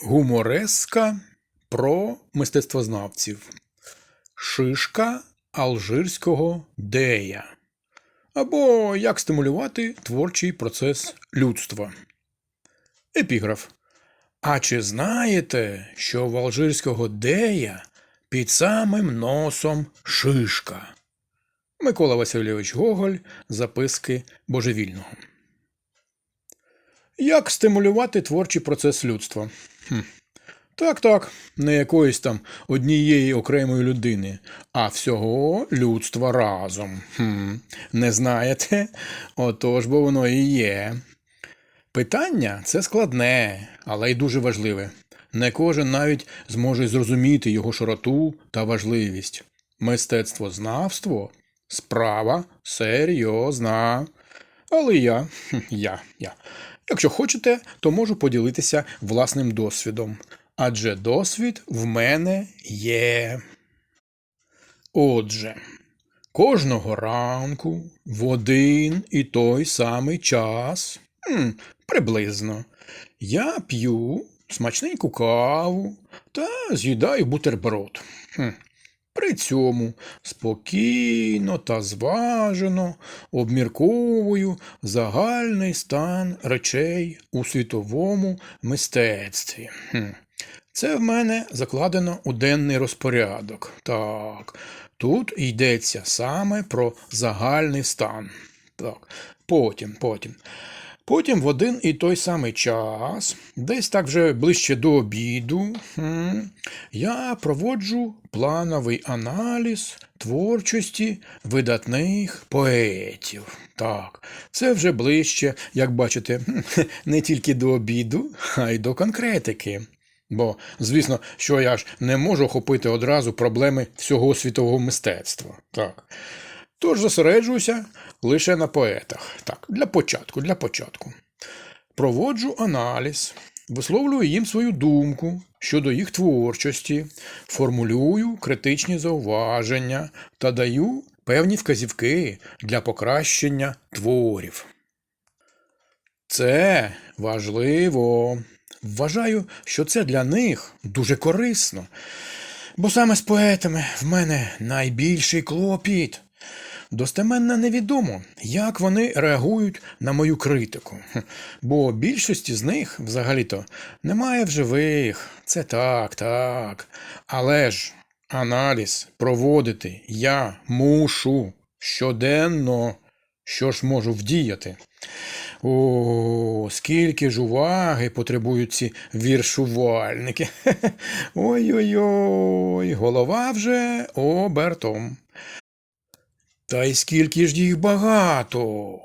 Гумореска про мистецтвознавців. Шишка алжирського дея. Або як стимулювати творчий процес людства. Епіграф. А чи знаєте, що в алжирського дея під самим носом шишка? Микола Васильович Гоголь. Записки божевільного. Як стимулювати творчий процес людства? Хм. Так, так, не якоїсь там однієї окремої людини, а всього людства разом. Хм. Не знаєте? Отож, бо воно і є. Питання це складне, але й дуже важливе. Не кожен навіть зможе зрозуміти його широту та важливість. Мистецтвознавство справа серйозна. Але я, я, я. Якщо хочете, то можу поділитися власним досвідом. Адже досвід в мене є. Отже, кожного ранку в один і той самий час, хм, приблизно, я п'ю смачненьку каву та з'їдаю бутерброд. Хм. При цьому спокійно та зважено обмірковую загальний стан речей у світовому мистецтві. Це в мене закладено у денний розпорядок. Так, тут йдеться саме про загальний стан. Так, потім, потім. Потім в один і той самий час, десь так вже ближче до обіду, я проводжу плановий аналіз творчості видатних поетів. Так, це вже ближче, як бачите, не тільки до обіду, а й до конкретики. Бо, звісно, що я ж не можу охопити одразу проблеми всього світового мистецтва. Так. Тож зосереджуюся лише на поетах. Так, для початку, для початку. Проводжу аналіз, висловлюю їм свою думку щодо їх творчості, формулюю критичні зауваження та даю певні вказівки для покращення творів. Це важливо. Вважаю, що це для них дуже корисно. Бо саме з поетами в мене найбільший клопіт. Достеменно невідомо, як вони реагують на мою критику. Бо більшості з них взагалі-то немає в живих. Це так, так. Але ж аналіз проводити я мушу щоденно. Що ж можу вдіяти? О, скільки ж уваги потребують ці віршувальники. Ой-ой-ой, голова вже обертом. Та й скільки ж їх багато.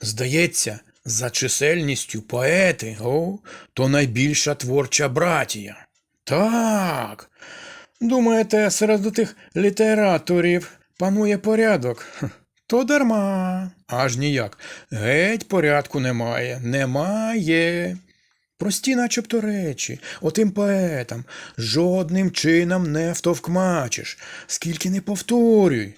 Здається, за чисельністю поети, о, то найбільша творча братія. Так. Думаєте, серед тих літераторів панує порядок? То дарма. Аж ніяк. Геть порядку немає. Немає. Прості, начебто речі, отим поетам жодним чином не втовкмачиш, скільки не повторюй.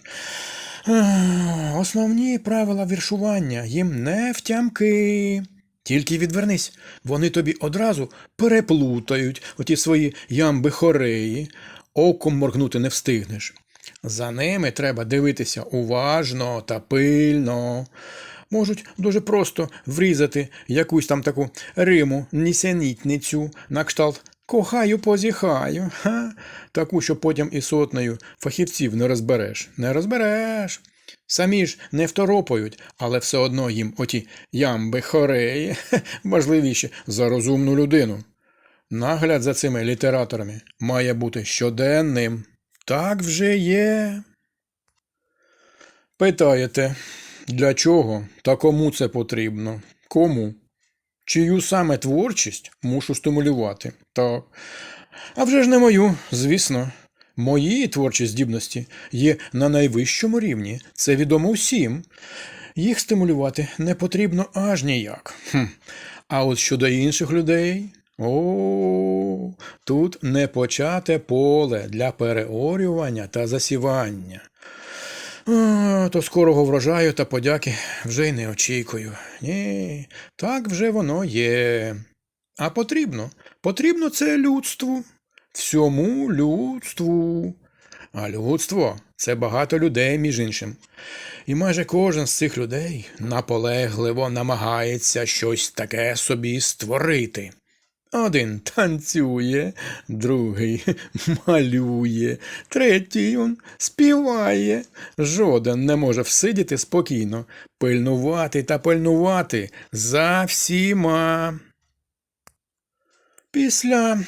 Основні правила віршування їм не втямки. Тільки відвернись, вони тобі одразу переплутають оті свої ямби хореї, оком моргнути не встигнеш. За ними треба дивитися уважно та пильно. Можуть дуже просто врізати якусь там таку риму, нісенітницю, на кшталт кохаю, позіхаю, ха? таку, що потім і сотнею фахівців не розбереш. Не розбереш. Самі ж не второпають, але все одно їм оті ямби хореї важливіші за розумну людину. Нагляд за цими літераторами має бути щоденним. Так вже є. Питаєте, для чого та кому це потрібно? Кому? Чию саме творчість мушу стимулювати? Так. А вже ж не мою, звісно. Мої творчі здібності є на найвищому рівні, це відомо всім. Їх стимулювати не потрібно аж ніяк. Хм. А от щодо інших людей. О, тут не почате поле для переорювання та засівання. То скорого врожаю та подяки вже й не очікую. Ні, так вже воно є. А потрібно. Потрібно це людству. Всьому людству. А людство це багато людей, між іншим. І майже кожен з цих людей наполегливо намагається щось таке собі створити. Один танцює, другий малює, третій он співає. Жоден не може всидіти спокійно, пильнувати та пильнувати за всіма. Після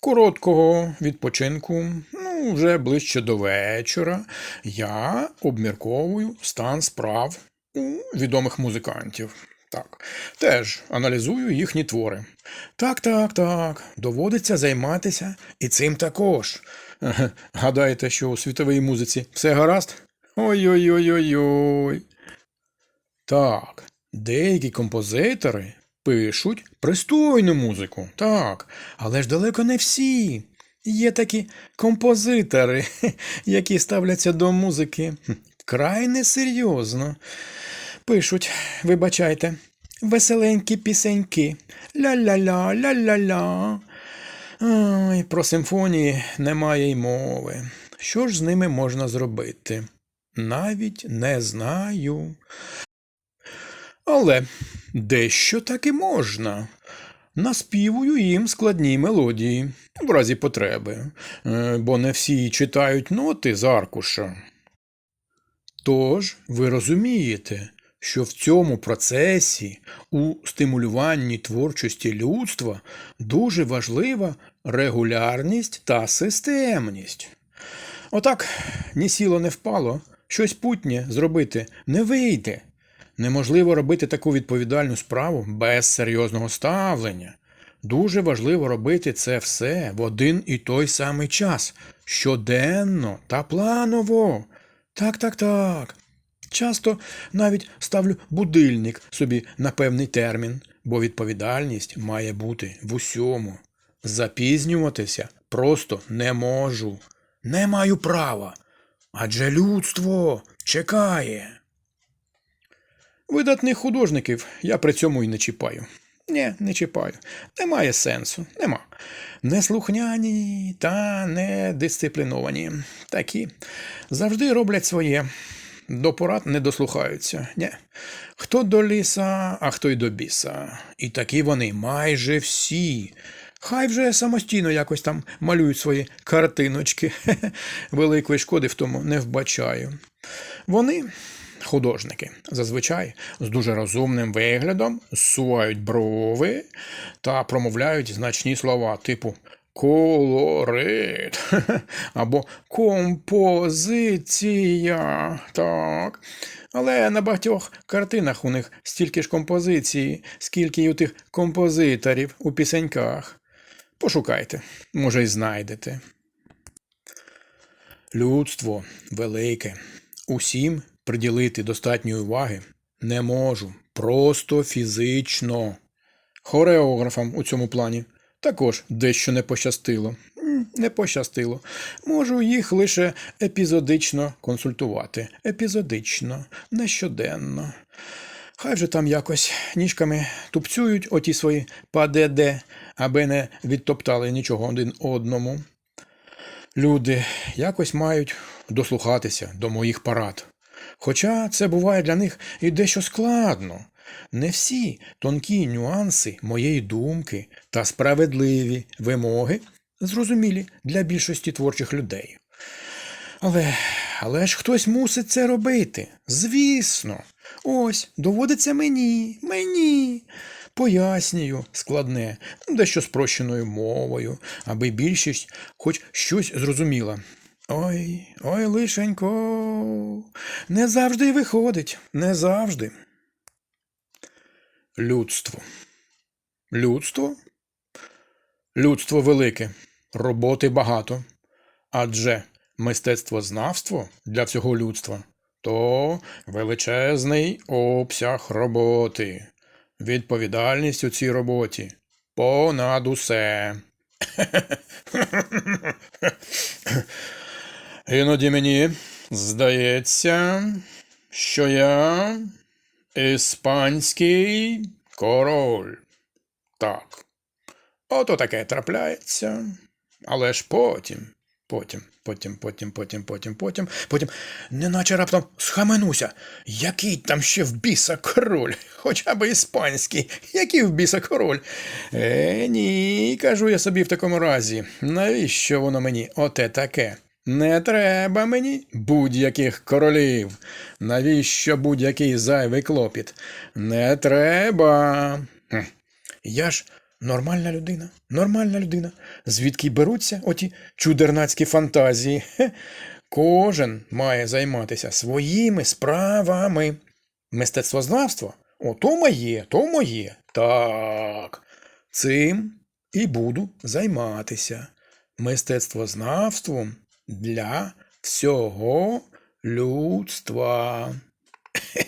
короткого відпочинку, ну, вже ближче до вечора, я обмірковую стан справ у відомих музикантів. Так, теж аналізую їхні твори. Так, так, так, доводиться займатися і цим також. Гадаєте, що у світовій музиці все гаразд? Ой-ой-ой-ой-ой. Так, деякі композитори пишуть пристойну музику, так, але ж далеко не всі. Є такі композитори, які ставляться до музики хм, вкрай несерйозно. Пишуть, вибачайте, веселенькі пісеньки. Ля-ля-ля, ля-ля-ля. Ой, про симфонії немає й мови. Що ж з ними можна зробити? Навіть не знаю. Але дещо таки можна. Наспівую їм складні мелодії в разі потреби, е, бо не всі читають ноти з аркуша. Тож ви розумієте, що в цьому процесі у стимулюванні творчості людства дуже важлива регулярність та системність. Отак ні сіло, не впало, щось путнє зробити не вийде. Неможливо робити таку відповідальну справу без серйозного ставлення. Дуже важливо робити це все в один і той самий час, щоденно та планово. Так, так, так. Часто навіть ставлю будильник собі на певний термін, бо відповідальність має бути в усьому. Запізнюватися просто не можу. Не маю права. Адже людство чекає. Видатних художників я при цьому і не чіпаю. Ні, не чіпаю. Немає сенсу, нема. Неслухняні та недисципліновані. Такі завжди роблять своє. До порад не дослухаються. Ні. Хто до ліса, а хто й до біса. І такі вони майже всі. Хай вже самостійно якось там малюють свої картиночки. Великої шкоди в тому не вбачаю. Вони, художники, зазвичай з дуже розумним виглядом зсувають брови та промовляють значні слова, типу колорит або композиція. Так. Але на багатьох картинах у них стільки ж композиції, скільки й у тих композиторів у пісеньках. Пошукайте, може, й знайдете. Людство велике. Усім приділити достатньої уваги не можу. Просто фізично. Хореографам у цьому плані також дещо не пощастило. Не пощастило. Можу їх лише епізодично консультувати. Епізодично, не щоденно. Хай вже там якось ніжками тупцюють оті свої падеде, аби не відтоптали нічого один одному. Люди якось мають дослухатися до моїх парад. Хоча це буває для них і дещо складно. Не всі тонкі нюанси моєї думки та справедливі вимоги зрозумілі для більшості творчих людей. Але, але ж хтось мусить це робити. Звісно. Ось, доводиться мені, мені. Пояснюю складне, дещо спрощеною мовою, аби більшість хоч щось зрозуміла. Ой, ой, лишенько, не завжди виходить, не завжди. Людство. Людство? Людство велике, роботи багато. Адже мистецтвознавство для всього людства то величезний обсяг роботи. Відповідальність у цій роботі понад усе. Іноді мені здається, що я іспанський король. Так. Ото таке трапляється. Але ж потім, потім, потім, потім, потім, потім, потім, потім, неначе раптом схаменуся. Який там ще в біса король? Хоча б іспанський. Який в біса король? Е, ні, кажу я собі в такому разі. Навіщо воно мені оте таке? Не треба мені будь-яких королів. Навіщо будь-який зайвий клопіт? Не треба. Я ж нормальна людина, нормальна людина. Звідки беруться оті чудернацькі фантазії? Кожен має займатися своїми справами. Мистецтвознавство? О, то моє, то моє. Так. Цим і буду займатися. Мистецтвознавством для всього людства.